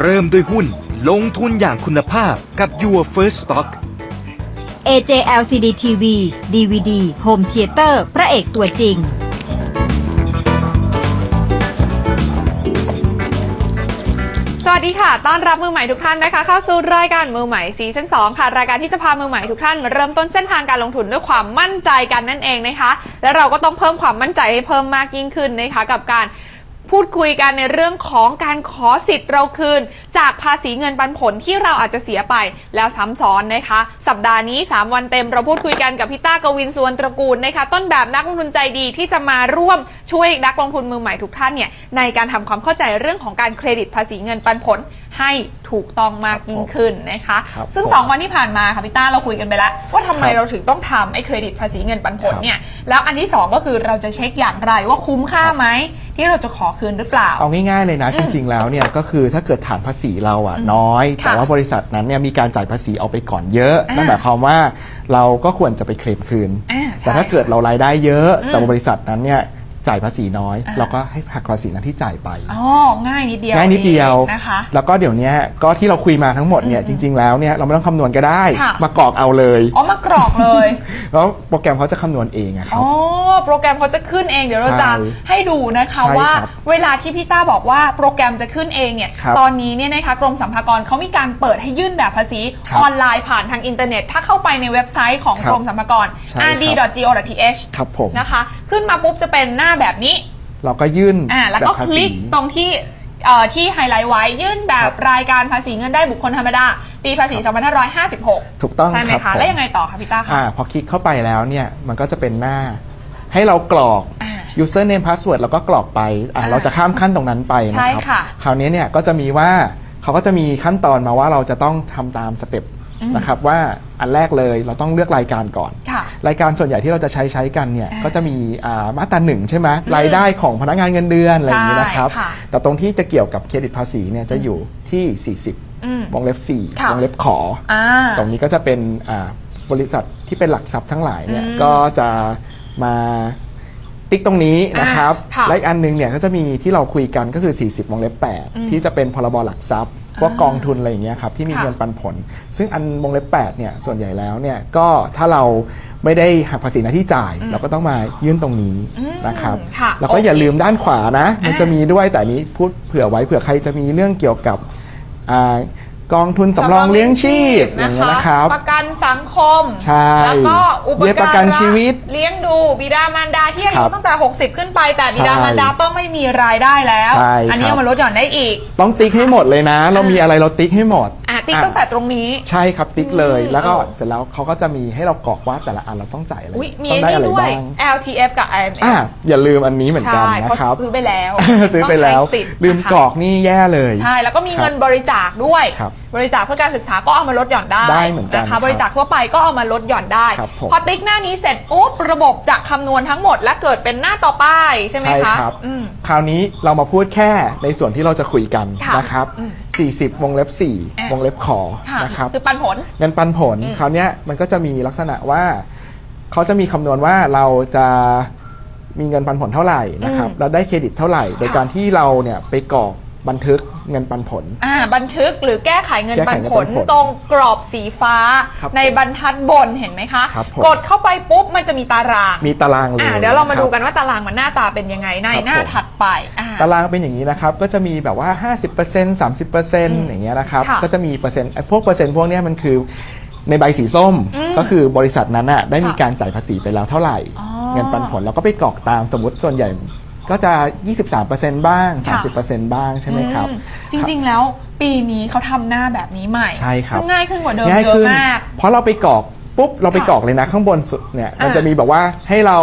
เริ่มด้วยหุ้นลงทุนอย่างคุณภาพกับ Your First Stock AJ LCD TV DVD Home Theater พระเอกตัวจริง สวัสดีค่ะ ต้อนรับมือใหม่ทุกท่านนะคะ เข้าสู่รายการมือใหม่ซีซั่น2ค่ะ รายการที่จะพามือใหม่ทุกท่านเริ่มต้นเส้นทางการลงทุนด้วยความมั่นใจกันนั่นเองนะคะ และเราก็ต้องเพิ่มความมั่นใจให้เพิ่มมากยิ่งขึ้นนะคะกับการ พูดคุยกันในเรื่องของการขอสิทธิ์เราคืน จากภาษีเงินปันผลที่เราอาจจะเสียไปแล้วซ้ำซ้อนนะคะ สัปดาห์นี้ 3 วันเต็มเราพูดคุยกันกับพี่ต้ากวินสวนตระกูลนะคะต้นแบบนักลงทุนใจดีที่จะมาร่วมช่วยนักลงทุนมือใหม่ทุกท่านเนี่ยในการทำความเข้าใจเรื่องของการเครดิตภาษีเงินปันผลให้ถูกต้องมากยิ่งขึ้นนะคะครับซึ่งผมสองวันที่ผ่านมาค่ะพี่ต้าเราคุยกันไปแล้ว ว่าทำไมครับเราถึงต้องทำไอ้เครดิตภาษีเงินปันผลครับเนี่ยแล้วอันที่สองก็คือเราจะเช็คอย่างไรว่าคุ้มค่าครับไหมที่เราจะขอคืนหรือเปล่า เอาง่ายๆเลยนะอืจมริง ๆ แล้วเนี่ยก็คือถ้าเกิดฐานภาษีเราอะอืมน้อยค่ะแต่ว่าบริษัทนั้นเนี่ยมีการจ่ายภาษีเอาไปก่อนเยอะอ่านั่นั่นหมายความว่าเราก็ควรจะไปเคลมคืนอ่าแต่ใช่ถ้าเกิดเรารายได้เยอะอืมแต่บริษัทนั้นเนี่ย จ่ายภาษีน้อย อ่า เราก็ให้หักภาษีนั้นที่จ่ายไป อ๋อง่ายนิดเดียวง่ายนิดเดียว องนะคะ แล้วก็เดี๋ยวเนี้ยก็ที่เราคุยมาทั้งหมดเนี่ยอืมจริง ๆ แล้วเนี่ยเราไม่ต้องคำนวณก็ได้ ค่ะ มากรอกเอาเลย อ๋อมากรอกเลย แล้วโปรแกรมเขาจะคำนวณเองอะครัอ๋บ อ โปรแกรมเขาจะขึ้นเองเดี๋ยวเราจะใช่ให้ดูนะคะใช่ว่าครับเวลาที่พี่ต้าบอกว่าโปรแกรมจะขึ้นเองเนี่ยครับตอนนี้เนี่ยนะคะกรมสรรพากรเขามีการเปิดให้ยื่นแบบภาษีครับออนไลน์ผ่านทางอินเทอร์เน็ต ถ้าเข้าไปในเว็บไซต์ของครับกรมสรรพากร ใช่ครับ rd.go.th ครับผม นะคะ ขึ้นมาปุ๊บจะเป็นหน้าแบบนี้ เราก็ยื่นอ่าแล้วก็บบภาคษีลิกตรงที่เอ่อที่ไฮไลท์ไว้ยื่นแบบรายการภาษีเงินได้บุคคลธรรมดาปีภาษี 2556 ถูกต้องใช่ไหมครัคะบผมแล้วยังไงต่อคะพี่ต้าคะอ่าพอคลิกเข้าไปแล้วเนี่ยมันก็จะเป็นหน้า ให้เรากรอกอ่า username password แล้วก็กรอกไปอ่าอ่าเราจะข้ามขั้นตรงนั้นไปนะใช่ครับค่ะคราวนี้เนี่ยก็จะมีว่าเขาก็จะมีขั้นตอนมาว่าเราจะต้องทำตามสเต็ปอืมนะครับว่าอันแรกเลยเราต้องเลือกรายการก่อนค่ะ รายการส่วนใหญ่ที่เราจะใช้ใช้กันเนี่ยอ่าก็จะมีอ่ามาตราหนึ่งใช่ไหมรายได้ของพนักงานเงินเดือนอะไรอย่างนี้นะครับใช่ค่ะแต่ตรงที่จะเกี่ยวกับเครดิตภาษีเนี่ยจะอยู่ที่ 40อืมวงเล็บค่ะ4วงเล็บขออ่าตรงนี้ก็จะเป็นอ่าบริษัทที่เป็นหลักทรัพย์ทั้งหลายเนี่ยอืมก็จะมา ติ๊กตรงนี้นะครับ อ่าค่ะและอีกอันหนึงเนี่ยก็จะมีที่เราคุยกันก็คือ 40วงเล็บ อืม8 ที่จะเป็นพรบหลักทรัพย์พวกอ่ากองทุนอะไรอย่างเงี้ยครับที่มีค่ะ เงินปันผล ซึ่งอันวงเล็บ8เนี่ยส่วนใหญ่แล้วเนี่ยก็ถ้าเราไม่ได้หักภาษีหน้าที่จ่ายอืมเราก็ต้องมายื่นตรงนี้อืมนะครับ ค่ะแล้วก็อย่าโอเคลืมด้านขวานะ มันอ่าจะมีด้วยแต่อันนี้พูดเผื่อไว้เผื่อใครจะมีเรื่องเกี่ยวกับอ่า กองทุนสำรองเลี้ยงชีพอย่างเงี้ยนะครับ ประกันสังคม ใช่ แล้วก็อุปเบี้ยประกันชีวิต เลี้ยงดูบิดามารดาที่อาครัยุบตั้งแต่ 60 ขึ้นไป แต่ใช่บิดามารดาต้องไม่มีรายได้แล้วใช่อันี้ครับเอามาลดหย่อนได้อีก ต้องติ๊กให้หมดเลยนะ เรามีอะไรเราติ๊กให้หมดอะ ติ๊กะตั้งแต่ตรงนี้ ใช่ครับติ๊กเลยอืมแล้วก็เออเสร็จแล้วเขาก็จะมีให้เรากรอกว่าแต่ละอันเราต้องจ่ายอะไรอุ๊ยมีต้องได้นี่อะไรด้วย บ้าง LTF กับ IMF อะอย่าลืมอันนี้เหมือนกันใช่นะเพราะครับ ซื้อไปแล้ว ซื้อไปแล้ว ต้องใช้สิทธิ์ลืมนะคะ กรอกนี่แย่เลย ใช่ แล้วก็มีครับเงินบริจาคด้วย ครับบริจาคเพื่อการศึกษาก็เอามาลดหย่อนได้ได้เหมือนกันนะครัคะบบริจาคทั่วไปก็เอามาลดหย่อนได้ ครับผมพอติ๊กหน้านี้เสร็จปุ๊บระบบจะคำนวณทั้งหมดและเกิดเป็นหน้าต่อไปใช่ไหมใช่คะครับ อืม คราวนี้เรามาพูดแค่ในส่วนที่เราจะคุยกันค่ะนะครับ อืม 40 วงเล็บอะ4วงเล็บขอค่ะนะครับคือปันผล เงินปันผลอืม คราวเนี้ยมันก็จะมีลักษณะว่าเขาจะมีคำนวณว่าเราจะมีเงินปันผลเท่าไหร่นะครับอืมแล้วได้เครดิตเท่าไหร่ โดยค่ะการที่เราเนี่ยไปกรอก บันทึกเงินปันผล อ่าบันทึกหรือแก้ไขเงินแก้ปัไขนเงินผปัลนผลตรงกรอบสีฟ้า ครับในบรรทัดบนเห็นไหมคะ ครับผม กดเข้าไปปุ๊บมันจะมีตารางมีตารางเลยอ่าเดี๋ยวเรามาะคบดูกันว่าตารางมันหน้าตาเป็นยังไงในครับหน้าผม ถัดไปอ่า ตารางเป็นอย่างนี้นะครับ ก็จะมีแบบว่า 50% 30%อย่างเงี้ยนะครับ ค่ะก็จะมีเปอร์เซ็นต์ไอ้พวกเปอร์เซ็นต์พวกเนี้ยมันคือในใบสีส้ม อืมก็คือบริษัทนั้นน่ะได้มีค่ะการจ่ายภาษีไปแล้วเท่าไหร่ อ๋อ เงินปันผลเราก็ไปกรอกตามสมมติส่วนใหญ่ ก็จะ 23%บ้างค่ะ30%บ้างใช่ไหมครับอืจริงๆ แล้วปีนี้เขาทำหน้าแบบนี้ใหม่ใช่ครับซึ่งง่ายขึ้นกว่าเดิมง่ายเยอะขึ้นมาก เพราะเราไปกรอกปุ๊บเราไปค่ะกรอกเลยนะข้างบนสุดเนี่ยมันอ่าจะมีแบบว่าให้เรา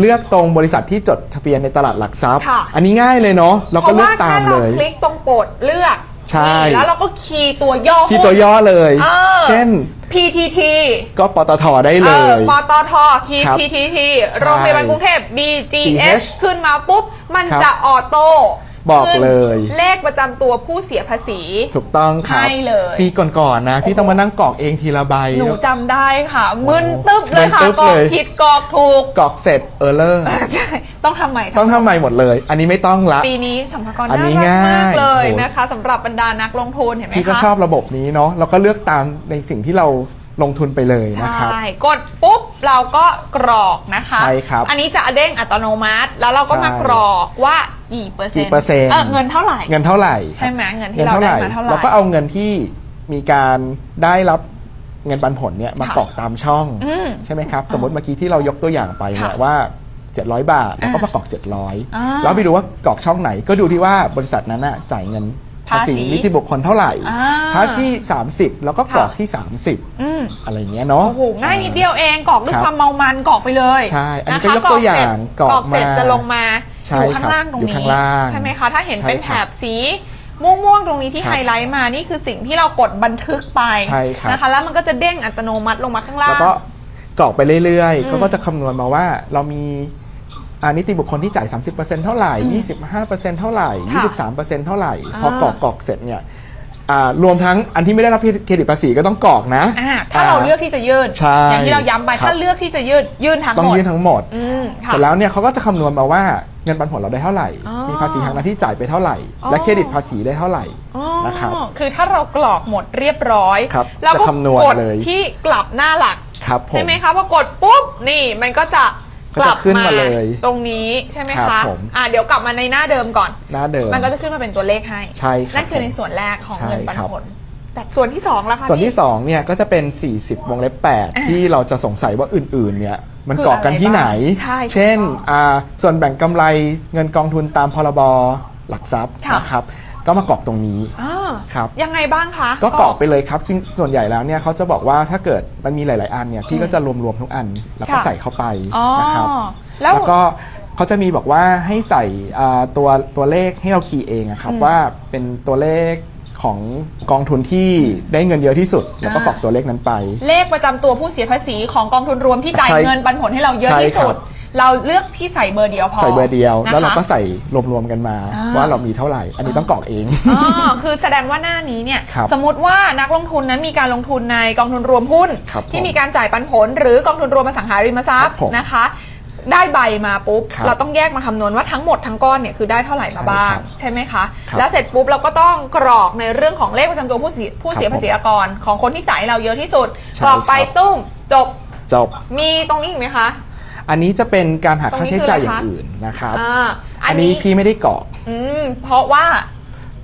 เลือกตรงบริษัทที่จดทะเบียนในตลาดหลักทรัพย์ค่ะอันนี้ง่ายเลยเนาะเราก็เลือกตามเลยพระว่แค่รคลิกตรงโปรดเลือก ใช่ นี่แล้วเราก็คีย์ตัวย่อที่ตัวย่อเลย เออ เช่น PTT ก็ปตทได้เลเอยอปตทคีย์ครับ PTT ใช่โรงพยาบาลกรุงเทพ BGH GH ขึ้นมาปุ๊บ มันครับจะออโต้ บอกเลยขึ้นเลขประจำตัวผู้เสียภาษี ถูกต้องครับให้เลยปีก่อนๆนะพี่ต้องมานั่งกรอกเองทีละใบ หนูจำได้ค่ะมึนตึ๊บเลยค่ะมึนตึ๊บกรอกเลย ผิดกรอกถูกกรอกเสร็จเออเลอร์ใช่ต้องทำใหม่ต้องทำใหม่หมดเลย อันนี้ไม่ต้องละ ปีนี้สัมภาระอันนี้น่ารักมากง่ายเลยโอ้โห นะคะสำหรับบรรดานักลงทุนเห็นไหมคะพี่ก็ชอบระบบนี้เนาะแล้วก็เลือกตามในสิ่งที่เรา ลงทุนไปเลยนะครับ ใช่ กดปุ๊บเราก็กรอกนะคะใช่ครับ อันนี้จะเด้งอัตโนมัติ แล้วเราก็ใช่มากรอกว่ากี่เปอร์เซ็นกี่ต์เปอร์เซ็นต์เออเงินเท่าไหร่ เงินเท่าไหร่ ใช่ไหมเงินที่เงินเราเท่าได้ไหร่มาเท่าไหร่แล้วก็เอาเงินที่มีการได้รับเงินปันผลเนี่ยมาค่ะกรอกตามช่องอืมใช่ไหมครับ สมมติเมื่อกี้ที่เรายกตัวอย่างไปเนี่ยค่ะว่า 700 บาท แล้วก็อ่ามากรอกอ่า700 แล้วไปดูว่ากรอกช่องไหน ก็ดูที่ว่าบริษัทนั้นน่ะจ่ายเงิน ภาษีภาษีนิติบุคคลเท่าไหร่อ่าถ้าที่ 30 แล้วก็กรอกค่ะที่ 30 อืมอะไรอย่างเงี้ยเนาะ โอ้โหง่ายนิดเดียวเองกรอกด้วยครับความเมามันกรอกไปเลยใช่อันนี้ะคะก็ยกตัวอย่างกรอกเสร็จกรอกมาจะลงมาใช่อยู่ข้างครับล่างตรงอยู่นี้ข้างล่างใช่ไหมคะถ้าเห็นใช่เป็นแถครับบสีม่วงๆตรงนี้ที่ครับไฮไลท์มานี่คือสิ่งที่เรากดบันทึกไปใช่ครับ นะคะ แล้วมันก็จะเด้งอัตโนมัติลงมาข้างล่างแล้วก็กรอกไปเรื่อยอืม ๆเขาก็จะคำนวณมาว่าเรามีอา นิติบุคคลที่จ่าย 30%เท่าไหร่อืม25%เท่าไหร่ค่ะ23%เท่าไหร่อ่าพอกรอกกรอกเสร็จเนี่ยอ่ารวมทั้งอันที่ไม่ได้รับเครดิตภาษีก็ต้องกรอกนะอ่าถ้าเราเลือกที่จะยื่นใช่อย่างที่เราย้ำไปครับถ้าเลือกที่จะยื่นยื่นทั้งต้องหมดยื่นทั้งหมดอืมค่ะเสร็จแล้วเนี่ยเขาก็จะคำนวณมาว่าเงินปันผลเราได้เท่าไหร่อ๋อมีภาษีทางหน้าที่จ่ายไปเท่าไหร่อ๋อและเครดิตภาษีได้เท่าไหร่อ๋อนะครับคือถ้าเรากรอกหมดเรียบร้อยครับแล้วก็จะคำนวณกดเลยที่กลับหน้าหลักครับผมใช่ไหมคะพอกดปุ๊บนี่มันก็จะ กลับก็จะขึ้นมาเลยตรงนี้ใช่ไหมครัคะบผมอ่าเดี๋ยวกลับมาในหน้าเดิมก่อน หน้าเดิม มันก็จะขึ้นมาเป็นตัวเลขให้ใช่ครับนั่นคือในส่วนแรกของใช่เงินปันครับ ผล แต่ส่วนที่สองล่ะคะ ส่วนที่พี่สองเนี่ยก็จะเป็น 40 วงเล็บอ่า8ที่เราจะสงสัยว่าอื่นๆ เนี่ย มันคือกรอกกันที่ไหน อะไรบ้างใช่เช่นถูกต้องอ่าส่วนแบ่งกำไรเงินกองทุนตามพรบหลักทรัพย์ค่ะนะครับ ก็มากรอกตรงนี้อ่าครับ ยังไงบ้างคะก็กรอกไปเลยครับซึ่งส่วนใหญ่แล้วเนี่ยเขาจะบอกว่าถ้าเกิดมันมีหลาย ๆ อันเนี่ยพี่ก็จะรวมๆทุกอันแล้วก็ค่ะใส่เข้าไปอ๋อนะครับ แล้วแล้วก็เขาจะมีบอกว่าให้ใส่อ่าตัวตัวเลขให้เราคีย์เองอะครับอืมว่าเป็นตัวเลขของกองทุนที่ได้เงินเยอะที่สุด แล้วก็อ่ากรอกตัวเลขนั้นไป เลขประจำตัวผู้เสียภาษีของกองทุนรวมที่จ่ายใช่ เงินปันผลให้เราเยอะใช่ที่สุดครับ เราเลือกที่ใส่เบอร์เดียวพอใส่เบอร์เดียว นะคะ แล้วเราก็ใส่รวมๆกันมา อ่า ว่าเรามีเท่าไหร่ อันนี้ต้องกรอกเอง อ๋อคือแสดงว่าหน้านี้เนี่ย ครับสมมติว่านักลงทุนนั้นมีการลงทุนในกองทุนรวมหุ้น ครับผมที่มีการจ่ายปันผล หรือกองทุนรวมอสังหาริมทรัพย์ครับผมนะคะ ได้ใบมาปุ๊บ ครับเราต้องแยกมาคำนวณว่าทั้งหมดทั้งก้อนเนี่ยคือได้เท่าไหร่มาบ้าง ใช่ครับใช่ไหมคะ ครับแล้วเสร็จปุ๊บเราก็ต้องกรอกในเรื่องของเลขประจำตัวผู้เสียผู้เสียครับภาษีอากร ของคนที่จ่ายให้เราเยอะที่สุดใช่กรอกไปครับ ตุ้มจบ จบ มีตรงนี้อีกไหมคะ อันนี้จะเป็นการหักตรงค่านี้ใช้จ่ายคือออะไรคะย่างอื่นนะครับ อ่าอันนี้พี่ไม่ได้กรอก อืมเพราะว่า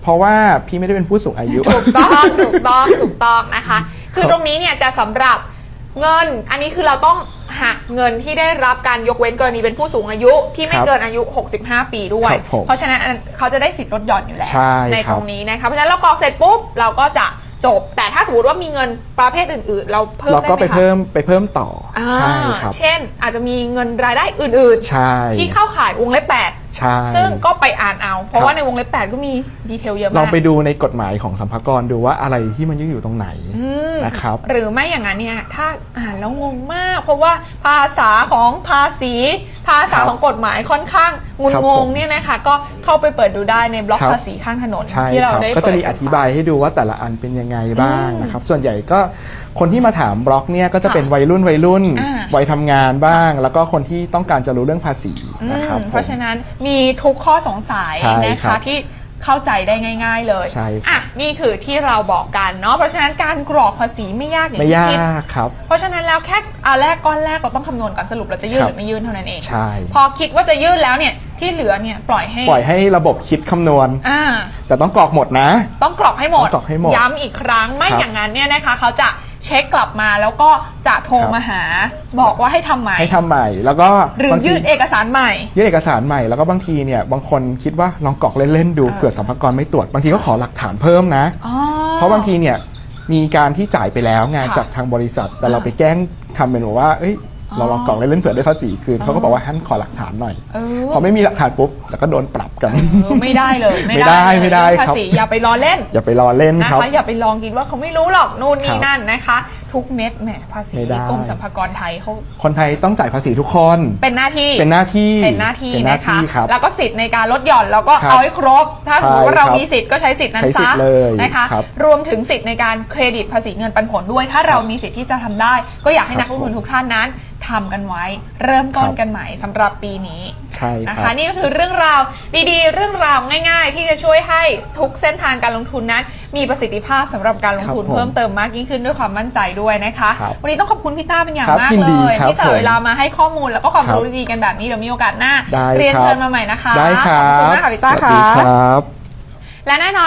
เพราะว่าพี่ไม่ได้เป็นผู้สูงอายุ ถูกต้อง ถูกต้อง ถูกต้องนะคะ คือครับ ตรงนี้เนี่ยจะสำหรับเงิน อันนี้คือเราต้องหักเงินที่ได้รับการยกเว้นกรณีเป็นผู้สูงอายุที่ไม่ครับเกินอายุ 65 ปีด้วย ครับผมเพราะฉะนั้นอันเขาจะได้สิทธิ์ลดหย่อนอยู่แล้วใช่ในครัตบรงนี้นะคะ เพราะฉะนั้นเรากรอกเสร็จปุ๊บเราก็จะ จบ แต่ถ้าสมมติว่ามีเงินประเภทอื่น ๆ เราเพิ่มเราได้ก็ไหมไปคะเพิ่มไปเพิ่มต่อออ่าใช่ครับ เช่นอาจจะมีเงินรายได้อื่น ใช่ ๆ ที่เข้าข่ายวงเล็บแปด ใช่ ซึ่งก็ไปอ่านเอา เพราะครับว่าในวงเล็บแปดก็มีดีเทลเยอะมากลองไปดูในกฎหมายของสัมภากรดูว่าอะไรที่มันยุ่งอยู่ตรงไหนอืมนะครับ หรือไม่อย่างนั้นเนี่ยถ้าอ่านแล้วงงมาก เพราะว่าภาษาของภาษี ภาษาครับของกฎหมายค่อนข้างงุนครับงผงมเนี่ยนะคะก็เข้าไปเปิดดูได้ในบล็อกครับภาษีข้างถนนใช่ที่เราครับได้ก็จะมีเปิดอธิบายให้ดูว่าแต่ละอันเป็นยังไงบ้างอืมนะครับ ส่วนใหญ่ก็ คนที่มาถามบล็อกเนี่ยก็จะเป็นวัยรุ่นวัยรุ่นอ่า วัยทำงานบ้าง แล้วก็คนที่ต้องการจะรู้เรื่องภาษีอืมนะครับเพราะผม ฉะนั้นมีทุกข้อสงสัยใช่นะครัคะบที่เข้าใจได้ง่าย ๆเลยใช่ครับ อะนี่คือที่เราบอกกันเนาะเพราะฉะนั้นการกรอกภาษีไม่ยากอย่างไม่ที่ยาคิด กครับ เพราะฉะนั้นแล้วแค่เอาแรกก้อนแรกเราต้องคำนวณก่อนสรุปเราจะยื่นครัหบรือไม่ยื่นเท่านั้นเอง ใช่ พอคิดว่าจะยื่นแล้วเนี่ยที่เหลือเนี่ยปล่อยให้ปล่อยให้ระบบคิดคำนวณ อ่า แต่ต้องกรอกหมดนะ ต้องกรอกให้หมด ต้องกรอกให้หมดย้ำอีกครั้ง ไม่ครับอย่างนั้นเนี่ยนะคะ เขาจะ เช็คกลับมาแล้วก็จะโทรครับมาหา บอกว่าให้ทำใหม่ ให้ทำใหม่แล้วก็หรือบางทียื่นเอกสารใหม่ ยื่นเอกสารใหม่แล้วก็บางทีเนี่ยบางคนคิดว่าลองกรอกเล่นๆดูเออเผื่อสัมภากระไม่ตรวจบางทีก็ขอหลักฐานเพิ่มนะ อ๋อ เพราะบางทีเนี่ยมีการที่จ่ายไปแล้วงานค่ะจากทางบริษัท แต่เราอ่าไปแกล้งทำเป็นบอกว่าเอ้ยอ๋อ เราลองกรอกเล่นๆเผื่อได้ภาษีคืนอ๋อเขาก็บอกว่าท่านขอหลักฐานหน่อยเออ พอไม่มีหลักฐานปุ๊บแล้วก็โดนปรับกัน เออไม่ได้เลยไม่ได้เลยไม่ได้เองครับภาษีอย่าไปล้อเล่นอย่าไปรอเล่นนะครับคะอย่าไปลองคิดว่าเขาไม่รู้หรอกนู่นคนี่รับนั่นนะคะ ทุกเม็ดแหมภาษีไม่ได้ กรมสรรพากรไทยเขาคนไทยต้องจ่ายภาษีทุกคน เป็นหน้าที่เป็นหน้าที่เป็นหน้าที่เป็นหน้านะคะที่ครับ แล้วก็สิทธิ์ในการลดหย่อนเราก็ครับเอาให้ครบ ถ้าสมมติว่าใช่เราครับมีสิทธิ์ก็ใช้สิทธิ์นั้นใช้สิทซะธิ์เลยนะคะ ครับรวมถึงสิทธิ์ในการเครดิตภาษีเงินปันผลด้วย ถ้าเรามีสิทธิ์ที่จะทำได้ ก็อยากให้ครับนักลงทุนทุกท่านนั้น ทำกันไว้ เริ่มต้นครับกันใหม่สำหรับปีนี้ใช่นะครัคะบ นี่ก็คือเรื่องราวดีๆ เรื่องราวง่ายๆ ที่จะช่วยให้ทุกเส้นทางการลงทุนนั้น มีประสิทธิภาพสำหรับการลงทุนครับผมเพิ่มเติมมากยิ่งขึ้นด้วยความมั่นใจด้วยนะคะ ครับวันนี้ต้องขอบคุณพี่ต้าเป็นอย่างครับมากยินเลดียครับที่สละผมเวลามาให้ข้อมูลแล้วก็ความครับรู้ดีๆกันแบบนี้เดี๋ยวมีโอกาสหน้าได้เรียนครับ เชิญมาใหม่นะคะได้ครัขอบคุณบมากค่ะพี่ต้าสวัสดีค่ะ ครับ และแน่นอน